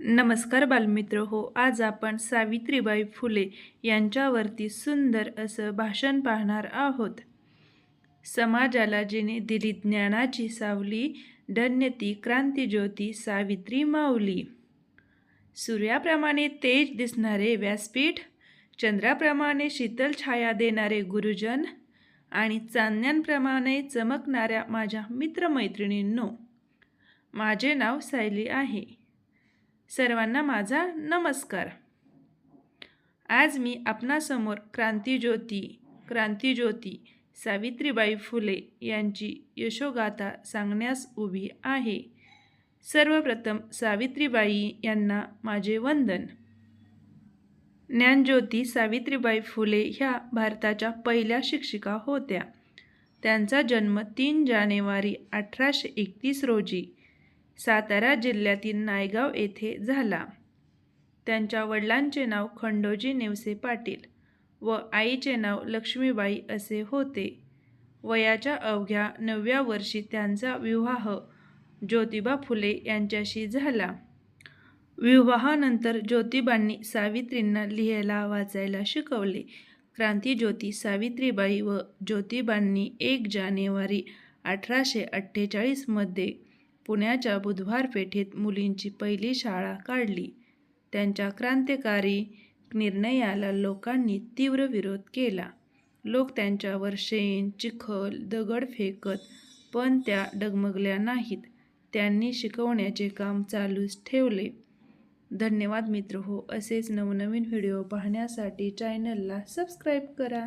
नमस्कार बालमित्र. हो आज आपण सावित्रीबाई फुले यांच्यावरती सुंदर असं भाषण पाहणार आहोत. समाजाला जिने दिली ज्ञानाची सावली धन्य ती क्रांतीज्योती सावित्री माऊली. सूर्याप्रमाणे तेज दिसणारे व्यासपीठ चंद्राप्रमाणे शीतल छाया देणारे गुरुजन आणि चांदण्यांप्रमाणे चमकणाऱ्या माझ्या मित्रमैत्रिणींनो माझे नाव सायली आहे. सर्वांना माझा नमस्कार. आज मी आपणासमोर क्रांतिज्योती क्रांतिज्योती सावित्रीबाई फुले यांची यशोगाथा सांगण्यास उभी आहे. सर्वप्रथम सावित्रीबाई यांना माझे वंदन. ज्ञानज्योती सावित्रीबाई फुले ह्या भारताच्या पहिल्या शिक्षिका होत्या. त्यांचा जन्म तीन जानेवारी अठराशे एकतीस रोजी सातारा जिल्ह्यातील नायगाव येथे झाला. त्यांच्या वडिलांचे नाव खंडोजी नेवसे पाटील व आईचे नाव लक्ष्मीबाई असे होते. वयाच्या अवघ्या नवव्या वर्षी त्यांचा विवाह ज्योतिबा फुले यांच्याशी झाला. विवाहानंतर ज्योतिबांनी सावित्रींना लिहायला वाचायला शिकवले. क्रांतीज्योती सावित्रीबाई व ज्योतिबांनी एक जानेवारी अठराशे अठ्ठेचाळीसमध्ये पुण्याच्या बुधवार पेठेत मुलींची पहिली शाळा काढली. त्यांच्या क्रांतिकारी निर्णयाला लोकांनी तीव्र विरोध केला. लोक त्यांच्यावर शेण चिखल दगड फेकत पण त्या डगमगल्या नाहीत. त्यांनी शिकवण्याचे काम चालूच ठेवले. धन्यवाद मित्र हो असेच नवनवीन व्हिडिओ पाहण्यासाठी चॅनलला सबस्क्राईब करा.